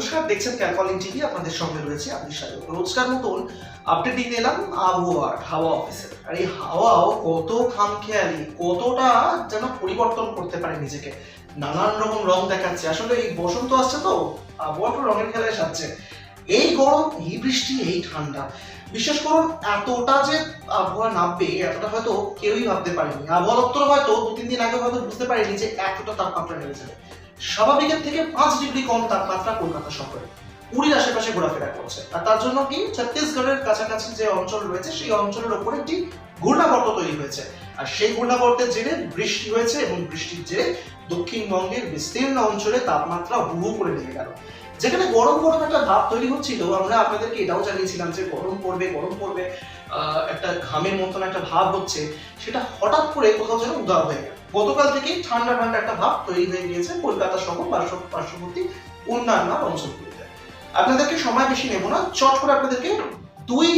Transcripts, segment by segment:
নমস্কার, দেখছেন ক্যালকলিং টিভি আপনাদের সঙ্গে রয়েছে আপনি সাথে রোজকার মতন আপডেট দিতে এলাম আবহাওয়ার হাওয়া অফিসের আর এই হাওয়াও কত খামখেয়ালি, কতটা যেন পরিবর্তন করতে পারে নিজেকে। নানান রকম রং দেখাচ্ছে। আসলে এই বসন্ত আসছে তো, আবহাওয়া রঙের খেলায় সাজছে। এই গরম, এই বৃষ্টি, এই ঠান্ডা, বিশেষ করুন এতটা যে আবহাওয়া নামবে, এতটা হয়তো কেউই ভাবতে পারেনি। আবহাওয়া দপ্তর হয়তো দু তিন দিন আগে হয়তো বুঝতে পারেনি যে এতটা তাপমাত্রা নেমে যাবে। স্বাভাবিকের থেকে পাঁচ ডিগ্রি কম তাপমাত্রা কলকাতা শহরে। পুরীর আশেপাশে ঘোরাফেরা করছে। আর তার জন্য কি? ছত্তিশগড়ের কাছাকাছি যে অঞ্চল রয়েছে, সেই অঞ্চলের ওপরে একটি ঘূর্ণাবর্ত তৈরি হয়েছে। আর সেই ঘূর্ণাবর্তের জেরে বৃষ্টি হয়েছে এবং বৃষ্টির জেরে দক্ষিণবঙ্গের বিস্তীর্ণ অঞ্চলে তাপমাত্রা হু হু করে নেমে গেল। যেখানে গরম গরম একটা ভাব তৈরি হচ্ছিল, আমরা আপনাদেরকে এটাও জানিয়েছিলাম যে গরম পড়বে গরম পড়বে একটা ঘামের মতন একটা ভাব হচ্ছে, সেটা হঠাৎ করে কোথাও যেন উদাও হয়ে গেল। গতকাল থেকেই ঠান্ডা ঠান্ডা একটা ভাব তৈরি হয়ে গিয়েছে কলকাতা সহ পার্শ্ববর্তী অন্যান্য অঞ্চলগুলিতে। আপনাদেরকে সময় বেশি নেব না, চট করে আপনাদেরকে দুই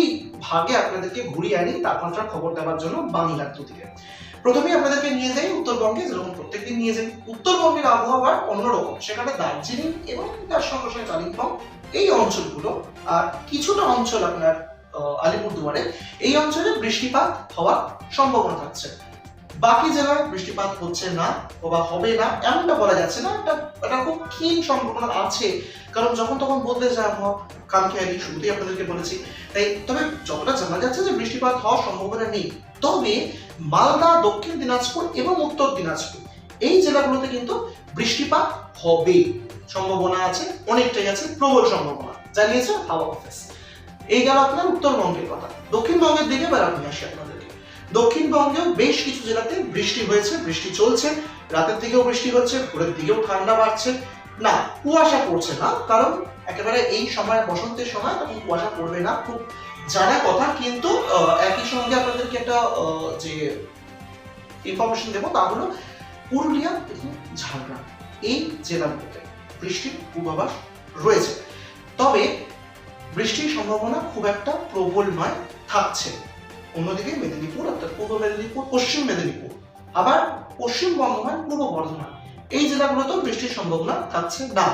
ভাগে আপনাদেরকে ঘুরিয়ে আনি, তাপমাত্রার খবর দেওয়ার জন্য বাংলার দুদিকে। প্রথমেই আপনাদেরকে নিয়ে যাই উত্তরবঙ্গে, যেরকম প্রত্যেকদিন নিয়ে যাই উত্তরবঙ্গের আবহাওয়া অন্যরকম। সেখানে দার্জিলিং এবং তার সঙ্গে সঙ্গে কালিম্পং, এই অঞ্চলগুলো, আর কিছুটা অঞ্চল আপনার আলিপুরদুয়ারে, এই অঞ্চলে বৃষ্টিপাত হওয়ার সম্ভাবনা থাকছে। বাকি জেলায় বৃষ্টিপাত হচ্ছে না, বা হবে না, এমনটা বলা যাচ্ছে না। এটা এটা খুব ক্ষীণ সম্ভাবনা আছে। কারণ যখন তখন বদলে যায় আবহাওয়া খামখেয়ালি শুরুতেই আপনাদেরকে বলেছি। তাই, তবে যতটা জানা যাচ্ছে যে বৃষ্টিপাত হওয়ার সম্ভাবনা নেই। তবে মালদা, দক্ষিণ দিনাজপুর এবং উত্তর দিনাজপুর, এই জেলাগুলোতে কিন্তু বৃষ্টিপাত হবে সম্ভাবনা আছে, অনেকটাই আছে, প্রবল সম্ভাবনা। জানিয়েছে হাওয়া অফিস। এই গেল আপনার উত্তরবঙ্গের কথা। দক্ষিণবঙ্গের দিকে এবার আমি আসি আপনাদেরকে দক্ষিণবঙ্গেও বেশ কিছু জেলাতে বৃষ্টি হয়েছে, বৃষ্টি চলছে। রাতের দিকেও বৃষ্টি হচ্ছে, ভোরের দিকেও ঠান্ডা বাড়ছে। না, কুয়াশা পড়ছে না, কারণ একেবারে এই সময় বসন্তের সময় তখন কুয়াশা পড়বে না, খুব জানা কথা। কিন্তু একই সঙ্গে আপনাদেরকে একটা যে ইনফরমেশন দেবো তা হলো, পুরুলিয়া এবং ঝাড়গ্রাম এই জেলাগুলোতে বৃষ্টির পূর্বাভাস রয়েছে। তবে বৃষ্টির সম্ভাবনা খুব একটা প্রবল নয়, থাকছে। অন্যদিকে মেদিনীপুর, অর্থাৎ পূর্ব মেদিনীপুর, পশ্চিম মেদিনীপুর, আবার পশ্চিম বর্ধমান, পূর্ব বর্ধমান। এই জেলাগুলোতেও বৃষ্টির সম্ভাবনা থাকছে না।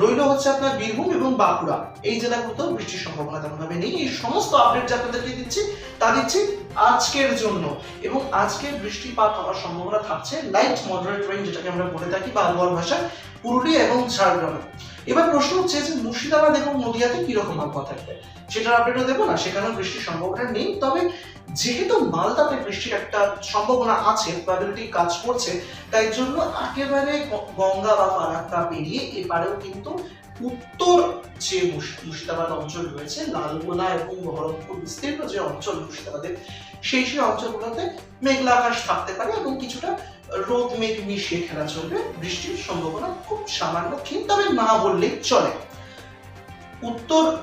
রইল হচ্ছে আপনার বীরভূম এবং বাঁকুড়া। এই জেলাগুলোতেও বৃষ্টির সম্ভাবনা তেমনভাবে নেই। এই সমস্ত আপডেট যে আপনাদেরকে দিচ্ছি, তা দিচ্ছি আজকের জন্য। এবং আজকে বৃষ্টিপাত হওয়ার সম্ভাবনা থাকছে। লাইট মডারেট রেঞ্জ যেটাকে আমরা বলে থাকি বা আবহাওয়ার ভাষায় পুরুলিয়া এবং ঝাড়গ্রামে। এবার প্রশ্ন হচ্ছে যে মুর্শিদাবাদ এবং নদিয়াতে কীরকম আবহাওয়া থাকবে? সেটার আপডেটও দেবো না সেখানে বৃষ্টির সম্ভাবনা নেই। তবে যেহেতু মালদাতে বৃষ্টির একটা সম্ভাবনা আছে প্রবাবিলিটি কাজ করছে, তাই জন্য একেবারে গঙ্গা বা ফারাক্কা পেরিয়ে এপারেও কিন্তু উত্তর যে মুর্শি- মুর্শিদাবাদ অঞ্চল রয়েছে লালগোলা এবং বহরমপুর বিস্তীর্ণ যে অঞ্চল মুর্শিদাবাদের, সেই সেই অঞ্চলগুলোতে মেঘলা আকাশ থাকতে পারে এবং কিছুটা রোদ মেঘ মিশিয়ে খেলা চলবে। বৃষ্টির সম্ভাবনা খুব সামান্য ক্ষীণ তবে না বললেই চলে। উত্তর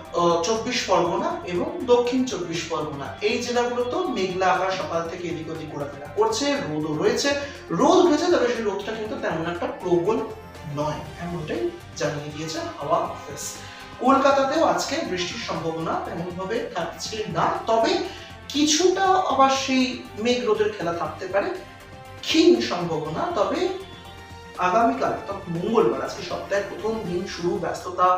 চব্বিশ পরগনা এবং দক্ষিণ চব্বিশ পরগনা, এই জেলাগুলোতেও মেঘলা আকাশ সকাল থেকে এদিক ওদিক ঘোরাফেরা করছে, রোদও রয়েছে। রোদ উঠেছে তবে সেই রোদটা কিন্তু তেমন একটা প্রবল নয়। এমনটাই জানিয়ে দিয়েছে হাওয়া অফিস। কলকাতাতেও আজকে বৃষ্টির সম্ভাবনা থাকছে না, তবে কিছুটা আবার সেই মেঘ রোদের খেলা থাকতে পারে, ক্ষীণ সম্ভাবনা, তবে আগামীকাল মঙ্গলবার, আজকে সপ্তাহের প্রথম দিন শুরু, ব্যস্ততা,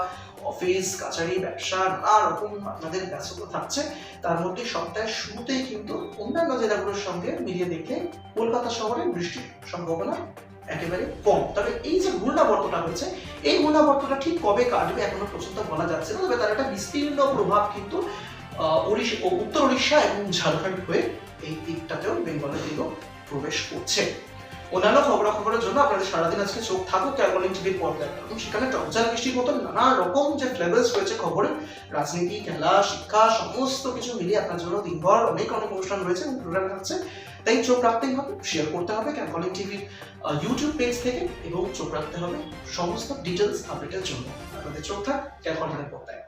অফিস কাছারি ব্যবসা, নানা রকম আপনাদের ব্যস্ততা থাকছে। তার মধ্যে সপ্তাহের শুরুতেই কিন্তু অন্যান্য জেলাগুলোর সঙ্গে মিলিয়ে দেখলে কলকাতা শহরে বৃষ্টির সম্ভাবনা একেবারে কম। তবে এই যে ঘূর্ণাবর্তটা হয়েছে। এই ঘূর্ণাবর্তটা ঠিক কবে কাটবে এখনও পর্যন্ত বলা যাচ্ছে না, তবে তার একটা বিস্তীর্ণ প্রভাব কিন্তু উত্তর উড়িষ্যা এবং ঝাড়খণ্ড হয়ে এই দিকটাতেও বেঙ্গলের দিকেও প্রবেশ করছে। অন্যান্য খবরাখবরের জন্য আপনাদের সারাদিন আজকে চোখ থাকুক ক্যালকলিং টিভির পর্দায় এবং সেখানে টকজাল বৃষ্টির মতন নানা রকম যে ফ্লেভার্স রয়েছে খবরে, রাজনীতি, খেলা, শিক্ষা, সমস্ত কিছু মিলিয়ে আপনার জন্য দিনভর অনেক অনেক অনুষ্ঠান রয়েছে এবং প্রোগ্রাম থাকছে তাই চোখ রাখতেই হবে শেয়ার করতে হবে ক্যাকলিং টিভির ইউটিউব পেজ থেকে, এবং চোখ রাখতে হবে সমস্ত ডিটেলস আপডেটের জন্য। আপনাদের চোখ থাক ক্যাকলিং পর্দায়।